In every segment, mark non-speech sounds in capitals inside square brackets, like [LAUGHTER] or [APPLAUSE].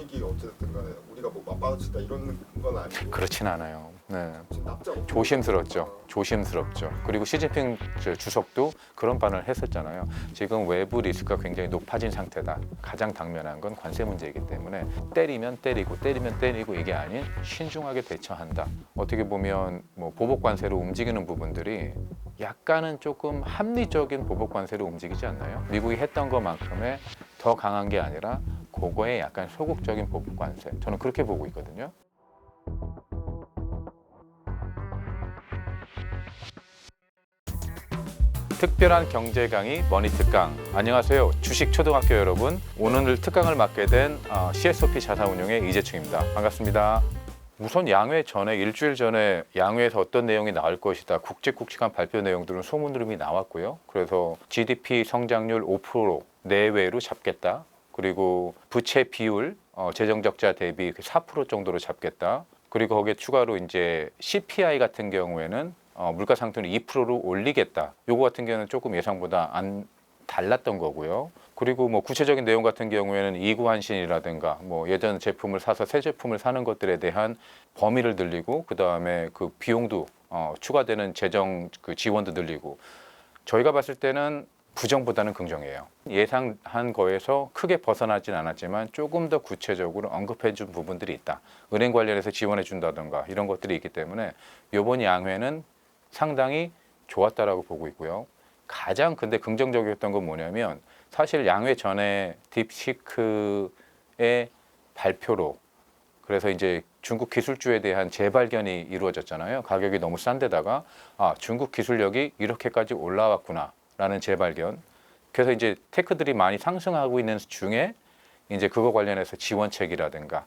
분위기 어쨌든 간에 우리가 뭐 맞받아쳤다 이런 건 아니고 그렇진 않아요. 네. 지금 납작 엎드려 조심스럽죠. 조심스럽죠. 그리고 시진핑 저 주석도 그런 반응을 했었잖아요. 지금 외부 리스크가 굉장히 높아진 상태다. 가장 당면한 건 관세 문제이기 때문에 때리면 때리고 때리면 때리고 이게 아닌 신중하게 대처한다. 어떻게 보면 뭐 보복 관세로 움직이는 부분들이 약간은 조금 합리적인 보복 관세로 움직이지 않나요? 미국이 했던 것만큼의 더 강한 게 아니라 그거에 약간 소극적인 보복 관세. 저는 그렇게 보고 있거든요. 특별한 경제 강의 머니 특강. 안녕하세요. 주식 초등학교 여러분. 오늘 특강을 맡게 된 어, CSOP 자산운용의 이재충입니다. 반갑습니다. 우선 양회 전에 일주일 전에 양회에서 어떤 내용이 나올 것이다. 굵직굵직한 발표 내용들은 소문으로 이미 나왔고요. 그래서 GDP 성장률 5% 내외로 잡겠다. 그리고 부채 비율 어, 재정 적자 대비 4% 정도로 잡겠다. 그리고 거기에 추가로 이제 CPI 같은 경우에는 어, 물가 상승률 2%로 올리겠다. 요거 같은 경우는 조금 예상보다 안 달랐던 거고요. 그리고 뭐 구체적인 내용 같은 경우에는 이구한신이라든가 뭐 예전 제품을 사서 새 제품을 사는 것들에 대한 범위를 늘리고 그 다음에 그 비용도 어, 추가되는 재정 그 지원도 늘리고 저희가 봤을 때는 부정보다는 긍정이에요. 예상한 거에서 크게 벗어나진 않았지만 조금 더 구체적으로 언급해 준 부분들이 있다. 은행 관련해서 지원해 준다든가 이런 것들이 있기 때문에 요번 양회는 상당히 좋았다라고 보고 있고요. 가장 근데 긍정적이었던 건 뭐냐면 사실 양회 전에 딥시크의 발표로 그래서 이제 중국 기술주에 대한 재발견이 이루어졌잖아요. 가격이 너무 싼 데다가 아, 중국 기술력이 이렇게까지 올라왔구나 라는 재발견. 그래서 이제 테크들이 많이 상승하고 있는 중에 이제 그거 관련해서 지원책이라든가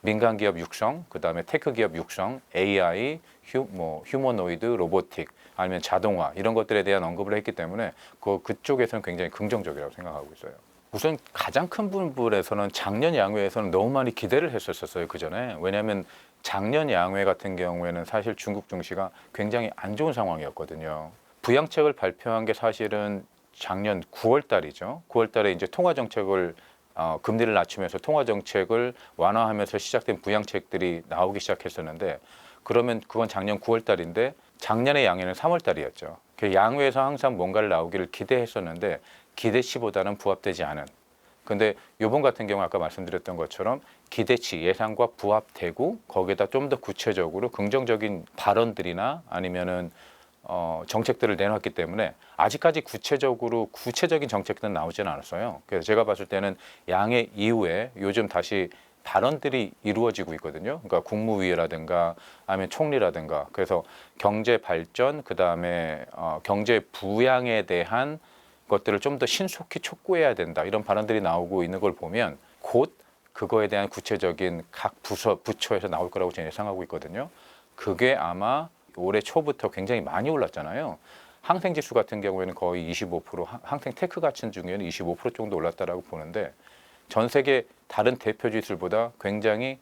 민간 기업 육성, 그다음에 테크 기업 육성, AI, 휴, 뭐 휴머노이드, 로보틱, 아니면 자동화 이런 것들에 대한 언급을 했기 때문에 그 그쪽에서는 굉장히 긍정적이라고 생각하고 있어요. 우선 가장 큰 부분에서는 작년 양회에서는 너무 많이 기대를 했었었어요 그 전에 왜냐하면 작년 양회 같은 경우에는 사실 중국 증시가 굉장히 안 좋은 상황이었거든요. 부양책을 발표한 게 사실은 작년 9월 달이죠. 9월 달에 이제 통화 정책을 어, 금리를 낮추면서 통화 정책을 완화하면서 시작된 부양책들이 나오기 시작했었는데 그러면 그건 작년 9월 달인데 작년의 양해는 3월 달이었죠. 그 양회에서 항상 뭔가를 나오기를 기대했었는데 기대치보다는 부합되지 않은. 근데 요번 같은 경우 아까 말씀드렸던 것처럼 기대치 예상과 부합되고 거기에다 좀 더 구체적으로 긍정적인 발언들이나 아니면은 어, 정책들을 내놨기 때문에 아직까지 구체적으로 구체적인 정책들은 나오지는 않았어요. 그래서 제가 봤을 때는 양해 이후에 요즘 다시 발언들이 이루어지고 있거든요. 그러니까 국무위라든가 아니면 총리라든가 그래서 경제 발전 그 다음에 어, 경제 부양에 대한 것들을 좀 더 신속히 촉구해야 된다 이런 발언들이 나오고 있는 걸 보면 곧 그거에 대한 구체적인 각 부서 부처에서 나올 거라고 저는 예상하고 있거든요. 그게 아마 올해 초부터 굉장히 많이 올랐잖아요. 항생 지수 같은 경우에는 거의 25% 항- 항생 테크 같은 중에는 25% 정도 올랐다라고 보는데 전 세계 다른 대표 지수들보다 굉장히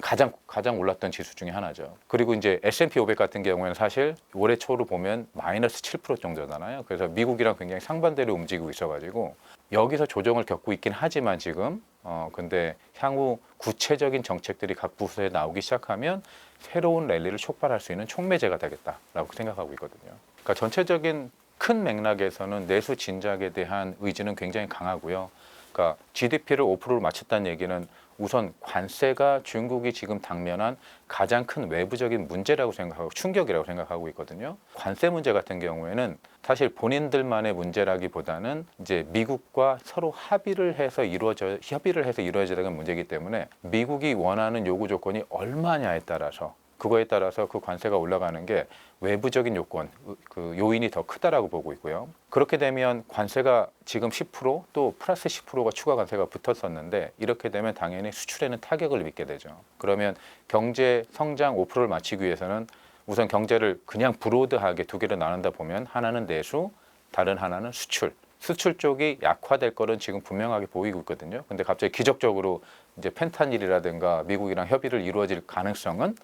가장 가장 올랐던 지수 중에 하나죠. 그리고 이제 S&P 500 같은 경우에는 사실 올해 초로 보면 마이너스 7% 정도잖아요. 그래서 미국이랑 굉장히 상반대로 움직이고 있어가지고 여기서 조정을 겪고 있긴 하지만 지금 어 근데 향후 구체적인 정책들이 각 부서에 나오기 시작하면 새로운 랠리를 촉발할 수 있는 촉매제가 되겠다라고 생각하고 있거든요. 그러니까 전체적인 큰 맥락에서는 내수 진작에 대한 의지는 굉장히 강하고요. 그러니까 GDP를 5%로 맞췄다는 얘기는 우선 관세가 중국이 지금 당면한 가장 큰 외부적인 문제라고 생각하고 충격이라고 생각하고 있거든요. 관세 문제 같은 경우에는 사실 본인들만의 문제라기보다는 이제 미국과 서로 합의를 해서 이루어져 협의를 해서 이루어져야 되는 문제이기 때문에 미국이 원하는 요구 조건이 얼마냐에 따라서 그거에 따라서 그 관세가 올라가는 게 외부적인 요건, 그 요인이 더 크다라고 보고 있고요. 그렇게 되면 관세가 지금 10%또 플러스 10%가 추가 관세가 붙었었는데 이렇게 되면 당연히 수출에는 타격을 입게 되죠. 그러면 경제 성장 5%를 맞추기 위해서는 우선 경제를 그냥 브로드하게 두 개로 나눈다 보면 하나는 내수, 다른 하나는 수출. 수출 쪽이 약화될 거는 지금 분명하게 보이고 있거든요. 근데 갑자기 기적적으로 이제 펜타닐이라든가 미국이랑 협의를 이루어질 가능성은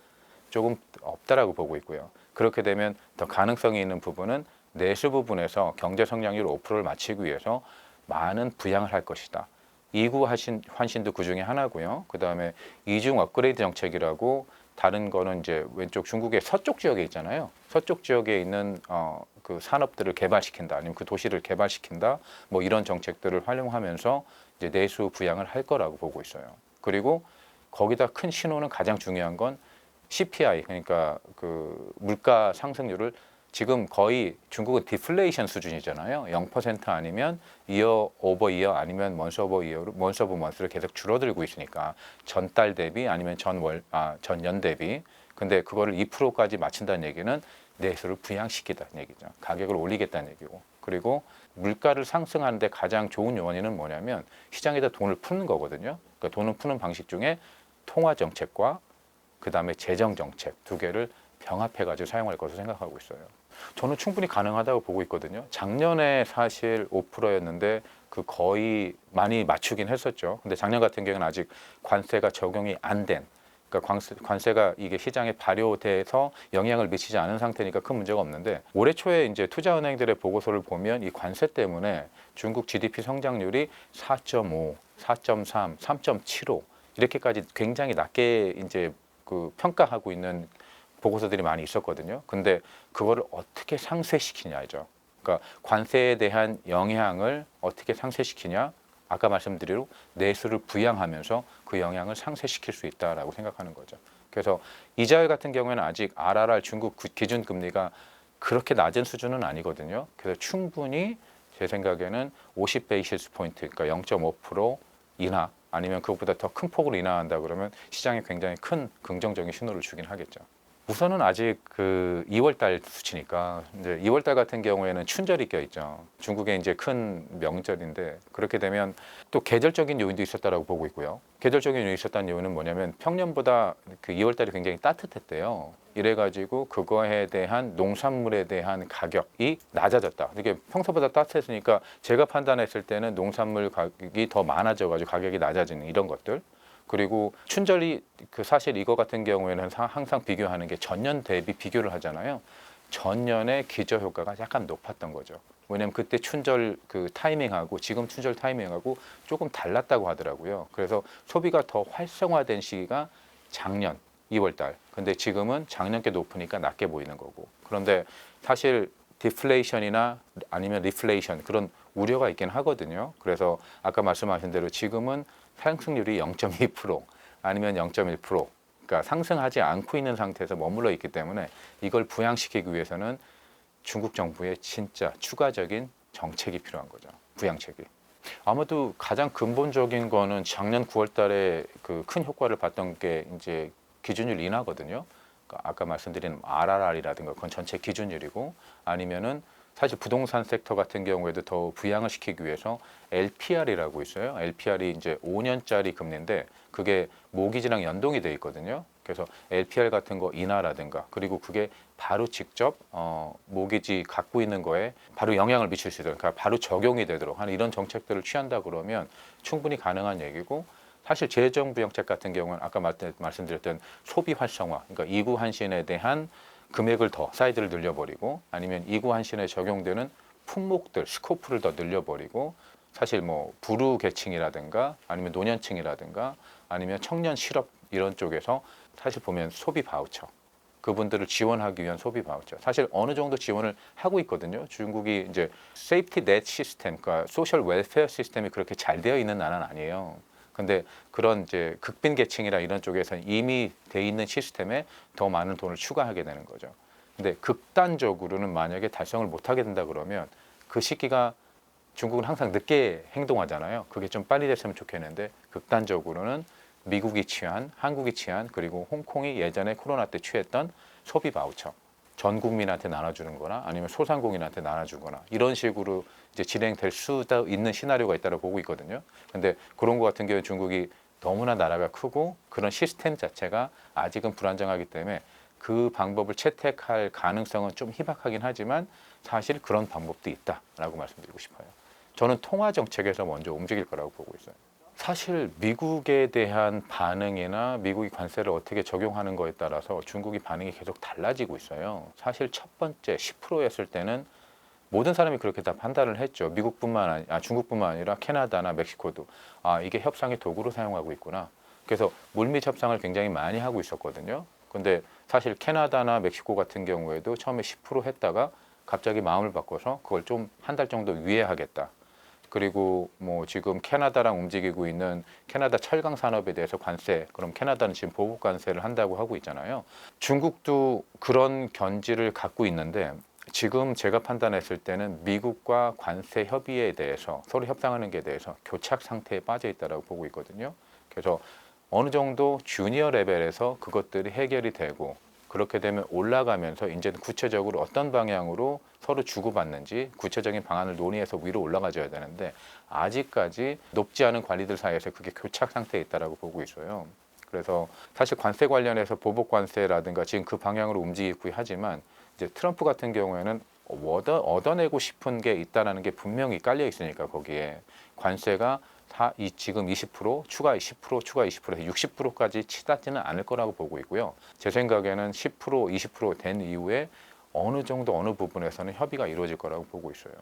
조금 없다라고 보고 있고요. 그렇게 되면 더 가능성이 있는 부분은 내수 부분에서 경제 성장률 5%를 맞추기 위해서 많은 부양을 할 것이다. 이구 환신, 환신도 그 중에 하나고요. 그 다음에 이중 업그레이드 정책이라고 다른 거는 이제 왼쪽 중국의 서쪽 지역에 있잖아요. 서쪽 지역에 있는 어, 그 산업들을 개발시킨다, 아니면 그 도시를 개발시킨다, 뭐 이런 정책들을 활용하면서 이제 내수 부양을 할 거라고 보고 있어요. 그리고 거기다 큰 신호는 가장 중요한 건 CPI 그러니까 그 물가 상승률을 지금 거의 중국은 디플레이션 수준이잖아요. 0% 아니면 이어 오버 이어 아니면 먼스 오버 이어로 먼스 오버 먼스로 계속 줄어들고 있으니까 전달 대비 아니면 전월 아 전년 대비 근데 그거를 2%까지 맞춘다는 얘기는 내수를 부양시키다는 얘기죠. 가격을 올리겠다는 얘기고. 그리고 물가를 상승하는데 가장 좋은 요원이는 뭐냐면 시장에다 돈을 푸는 거거든요. 그러니까 돈을 푸는 방식 중에 통화 정책과 그 다음에 재정 정책 두 개를 병합해가지고 사용할 것으로 생각하고 있어요. 저는 충분히 가능하다고 보고 있거든요. 작년에 사실 5%였는데 그 거의 많이 맞추긴 했었죠. 근데 작년 같은 경우는 아직 관세가 적용이 안 된, 그러니까 관세, 관세가 이게 시장에 발효돼서 영향을 미치지 않은 상태니까 큰 문제가 없는데 올해 초에 이제 투자은행들의 보고서를 보면 이 관세 때문에 중국 GDP 성장률이 4.5, 4.3, 3.75 이렇게까지 굉장히 낮게 이제 그 평가하고 있는 보고서들이 많이 있었거든요. 근데 그거를 어떻게 상쇄시키냐죠. 그러니까 관세에 대한 영향을 어떻게 상쇄시키냐? 아까 말씀드린 내수를 부양하면서 그 영향을 상쇄시킬 수 있다라고 생각하는 거죠. 그래서 이자율 같은 경우에는 아직 RRR 중국 구- 기준 금리가 그렇게 낮은 수준은 아니거든요. 그래서 충분히 제 생각에는 50 베이시스 포인트, 그러니까 0.5% 인하 아니면 그것보다 더 큰 폭으로 인하한다 그러면 시장에 굉장히 큰 긍정적인 신호를 주긴 하겠죠. 우선은 아직 그 2월달 수치니까 이제 2월달 같은 경우에는 춘절이 껴 있죠. 중국의 이제 큰 명절인데 그렇게 되면 또 계절적인 요인도 있었다라고 보고 있고요. 계절적인 요인이 있었다는 이유는 뭐냐면 평년보다 그 2월달이 굉장히 따뜻했대요. 이래가지고 그거에 대한 농산물에 대한 가격이 낮아졌다. 이게 평소보다 따뜻했으니까 제가 판단했을 때는 농산물 가격이 더 많아져가지고 가격이 낮아지는 이런 것들. 그리고 춘절이 그 사실 이거 같은 경우에는 사- 항상 비교하는 게 전년 대비 비교를 하잖아요. 전년의 기저 효과가 약간 높았던 거죠. 왜냐하면 그때 춘절 그 타이밍하고 지금 춘절 타이밍하고 조금 달랐다고 하더라고요. 그래서 소비가 더 활성화된 시기가 작년 2월 달. 근데 지금은 작년께 높으니까 낮게 보이는 거고. 그런데 사실 디플레이션이나 아니면 리플레이션 그런 우려가 있긴 하거든요. 그래서 아까 말씀하신 대로 지금은 상승률이 0.2% 아니면 0.1% 그러니까 상승하지 않고 있는 상태에서 머물러 있기 때문에 이걸 부양시키기 위해서는 중국 정부의 진짜 추가적인 정책이 필요한 거죠. 부양책이. 아마도 가장 근본적인 거는 작년 9월 달에 그 큰 효과를 봤던 게 이제 기준율 인하거든요. 그러니까 아까 말씀드린 RRR이라든가 그건 전체 기준율이고 아니면은 사실 부동산 섹터 같은 경우에도 더 부양을 시키기 위해서 LPR이라고 있어요. LPR이 이제 5년짜리 금리인데 그게 모기지랑 연동이 돼 있거든요. 그래서 LPR 같은 거 인하라든가 그리고 그게 바로 직접 어, 모기지 갖고 있는 거에 바로 영향을 미칠 수 있도록 그러니까 바로 적용이 되도록 하는 이런 정책들을 취한다 그러면 충분히 가능한 얘기고 사실 재정부 정책 같은 경우는 아까 말- 말씀드렸던 소비 활성화 그러니까 이구 한신에 대한 금액을 더 사이즈를 늘려버리고 아니면 이구 한신에 적용되는 품목들 스코프를 더 늘려버리고 사실 뭐 부루 계층이라든가 아니면 노년층이라든가 아니면 청년 실업 이런 쪽에서 사실 보면 소비 바우처 그분들을 지원하기 위한 소비 바우처 사실 어느 정도 지원을 하고 있거든요. 중국이 이제 세이프티 넷 시스템, 그러니까 소셜 웰페어 시스템이 그렇게 잘 되어 있는 나라는 아니에요. 근데 그런 이제 극빈 계층이나 이런 쪽에서는 이미 돼 있는 시스템에 더 많은 돈을 추가하게 되는 거죠. 근데 극단적으로는 만약에 달성을 못 하게 된다 그러면 그 시기가 중국은 항상 늦게 행동하잖아요. 그게 좀 빨리 됐으면 좋겠는데 극단적으로는 미국이 취한, 한국이 취한, 그리고 홍콩이 예전에 코로나 때 취했던 소비 바우처. 전 국민한테 나눠주는 거나 아니면 소상공인한테 나눠주거나 이런 식으로 이제 진행될 수도 있는 시나리오가 있다고 보고 있거든요. 근데 그런 거 같은 경우에 중국이 너무나 나라가 크고 그런 시스템 자체가 아직은 불안정하기 때문에 그 방법을 채택할 가능성은 좀 희박하긴 하지만 사실 그런 방법도 있다라고 말씀드리고 싶어요. 저는 통화 정책에서 먼저 움직일 거라고 보고 있어요. 사실 미국에 대한 반응이나 미국이 관세를 어떻게 적용하는 거에 따라서 중국이 반응이 계속 달라지고 있어요. 사실 첫 번째 10%였을 때는 모든 사람이 그렇게 다 판단을 했죠. 미국뿐만 아니, 아 중국뿐만 아니라 캐나다나 멕시코도 아 이게 협상의 도구로 사용하고 있구나. 그래서 물밑 협상을 굉장히 많이 하고 있었거든요. 근데 사실 캐나다나 멕시코 같은 경우에도 처음에 10% 했다가 갑자기 마음을 바꿔서 그걸 좀 한 달 정도 위해하겠다. 그리고 뭐 지금 캐나다랑 움직이고 있는 캐나다 철강 산업에 대해서 관세 그럼 캐나다는 지금 보복 관세를 한다고 하고 있잖아요. 중국도 그런 견지를 갖고 있는데 지금 제가 판단했을 때는 미국과 관세 협의에 대해서 서로 협상하는 게 대해서 교착 상태에 빠져 있다라고 보고 있거든요. 그래서 어느 정도 주니어 레벨에서 그것들이 해결이 되고 그렇게 되면 올라가면서 이제는 구체적으로 어떤 방향으로 서로 주고받는지 구체적인 방안을 논의해서 위로 올라가줘야 되는데 아직까지 높지 않은 관리들 사이에서 그게 교착 상태에 있다라고 보고 있어요. 그래서 사실 관세 관련해서 보복 관세라든가 지금 그 방향으로 움직이고 하지만 이제 트럼프 같은 경우에는 얻어, 얻어내고 싶은 게 있다라는 게 분명히 깔려 있으니까 거기에 관세가 다 이 지금 20% 추가 10% 추가 20%에서 60%까지 치닫지는 않을 거라고 보고 있고요. 제 생각에는 10% 20%된 이후에 어느 정도 어느 부분에서는 협의가 이루어질 거라고 보고 있어요.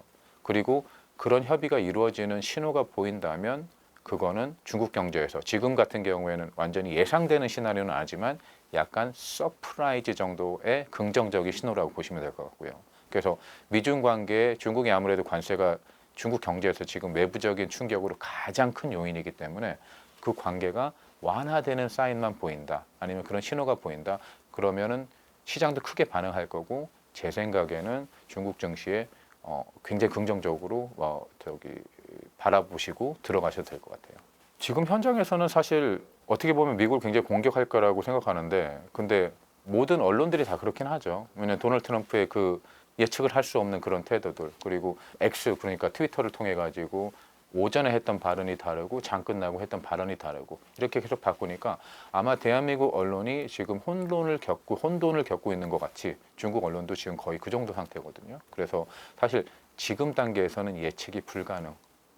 그리고 그런 협의가 이루어지는 신호가 보인다면 그거는 중국 경제에서 지금 같은 경우에는 완전히 예상되는 시나리오는 아니지만 약간 서프라이즈 정도의 긍정적인 신호라고 보시면 될 것 같고요. 그래서 미중 관계에 중국이 아무래도 관세가 중국 경제에서 지금 외부적인 충격으로 가장 큰 요인이기 때문에 그 관계가 완화되는 사인만 보인다. 아니면 그런 신호가 보인다. 그러면은 시장도 크게 반응할 거고 제 생각에는 중국 증시에 어, 굉장히 긍정적으로 어, 저기 바라보시고 들어가셔도 될 것 같아요. 지금 현장에서는 사실 어떻게 보면 미국을 굉장히 공격할 거라고 생각하는데 근데 모든 언론들이 다 그렇긴 하죠. 왜냐하면 도널드 트럼프의 그 예측을 할 수 없는 그런 태도들 그리고 X 그러니까 트위터를 통해 가지고 오전에 했던 발언이 다르고 장 끝나고 했던 발언이 다르고 이렇게 계속 바꾸니까 아마 대한민국 언론이 지금 혼돈을 겪고 혼돈을 겪고 있는 것 같이 중국 언론도 지금 거의 그 정도 상태거든요. 그래서 사실 지금 단계에서는 예측이 불가능.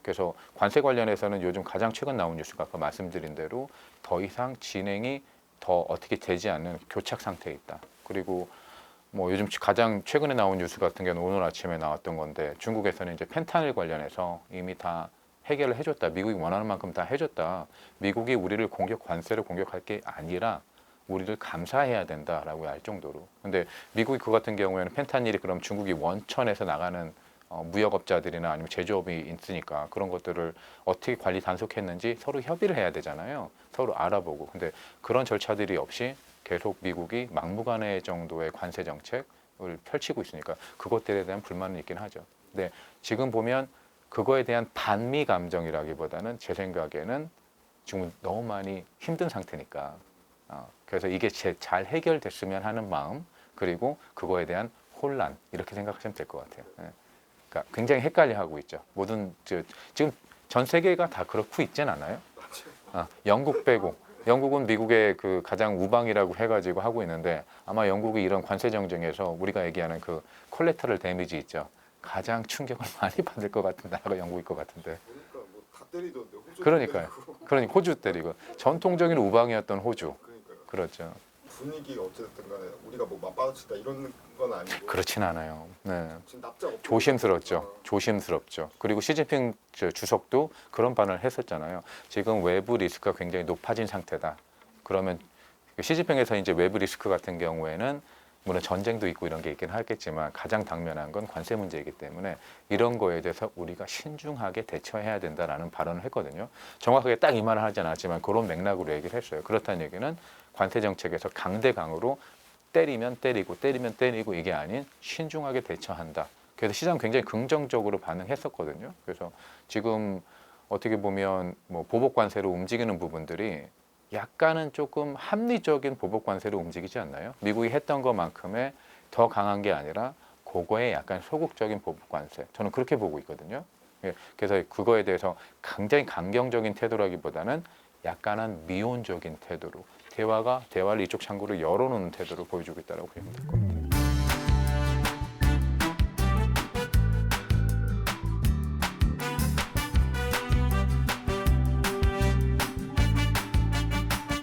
그래서 관세 관련해서는 요즘 가장 최근 나온 뉴스가 아까 말씀드린 대로 더 이상 진행이 더 어떻게 되지 않는 교착 상태에 있다. 그리고 뭐 요즘 가장 최근에 나온 뉴스 같은 경우는 오늘 아침에 나왔던 건데 중국에서는 이제 펜타닐 관련해서 이미 다 해결을 해줬다. 미국이 원하는 만큼 다 해줬다. 미국이 우리를 공격 관세를 공격할 게 아니라 우리를 감사해야 된다라고 할 정도로. 근데 미국이 그 같은 경우에는 펜타닐이 그럼 중국이 원천에서 나가는 어, 무역업자들이나 아니면 제조업이 있으니까 그런 것들을 어떻게 관리 단속했는지 서로 협의를 해야 되잖아요. 서로 알아보고. 근데 그런 절차들이 없이 계속 미국이 막무가내 정도의 관세 정책을 펼치고 있으니까 그것들에 대한 불만은 있긴 하죠. 근데 지금 보면 그거에 대한 반미 감정이라기보다는 제 생각에는 지금 너무 많이 힘든 상태니까 어, 그래서 이게 제, 잘 해결됐으면 하는 마음 그리고 그거에 대한 혼란 이렇게 생각하시면 될 것 같아요. 예. 그러니까 굉장히 헷갈려하고 있죠. 모든 저, 지금 전 세계가 다 그렇고 있진 않아요. 아, 영국 빼고 영국은 미국의 그 가장 우방이라고 해가지고 하고 있는데 아마 영국이 이런 관세 정쟁에서 우리가 얘기하는 그 콜레터럴 데미지 있죠. 가장 충격을 [LAUGHS] 많이 받을 것 같은 나라가 영국일 것 같은데. 보니까 뭐 다 때리던데 호주 그러니까요. 때리고. 그러니 호주 때리고 전통적인 우방이었던 호주. 그러니까요. 그렇죠. 분위기가 어쨌든 간에 우리가 뭐 맞받아치다 이런 건 아니고 그렇진 않아요. 네. 지금 납작 조심스럽죠. 있으니까. 조심스럽죠. 그리고 시진핑 저 주석도 그런 반응을 했었잖아요. 지금 외부 리스크가 굉장히 높아진 상태다. 그러면 시진핑에서 이제 외부 리스크 같은 경우에는 물론 전쟁도 있고 이런 게 있긴 하겠지만 가장 당면한 건 관세 문제이기 때문에 이런 거에 대해서 우리가 신중하게 대처해야 된다라는 발언을 했거든요. 정확하게 딱 이 말을 하지 않았지만 그런 맥락으로 얘기를 했어요. 그렇다는 얘기는 관세 정책에서 강대강으로 때리면 때리고 때리면 때리고 이게 아닌 신중하게 대처한다. 그래서 시장 굉장히 긍정적으로 반응했었거든요. 그래서 지금 어떻게 보면 뭐 보복 관세로 움직이는 부분들이 약간은 조금 합리적인 보복 관세로 움직이지 않나요? 미국이 했던 것만큼의 더 강한 게 아니라 그거에 약간 소극적인 보복 관세. 저는 그렇게 보고 있거든요. 예, 그래서 그거에 대해서 굉장히 강경적인 태도라기보다는 약간은 미온적인 태도로 대화가 대화를 이쪽 창구로 열어놓는 태도를 보여주고 있다고 보시면 될 겁니다.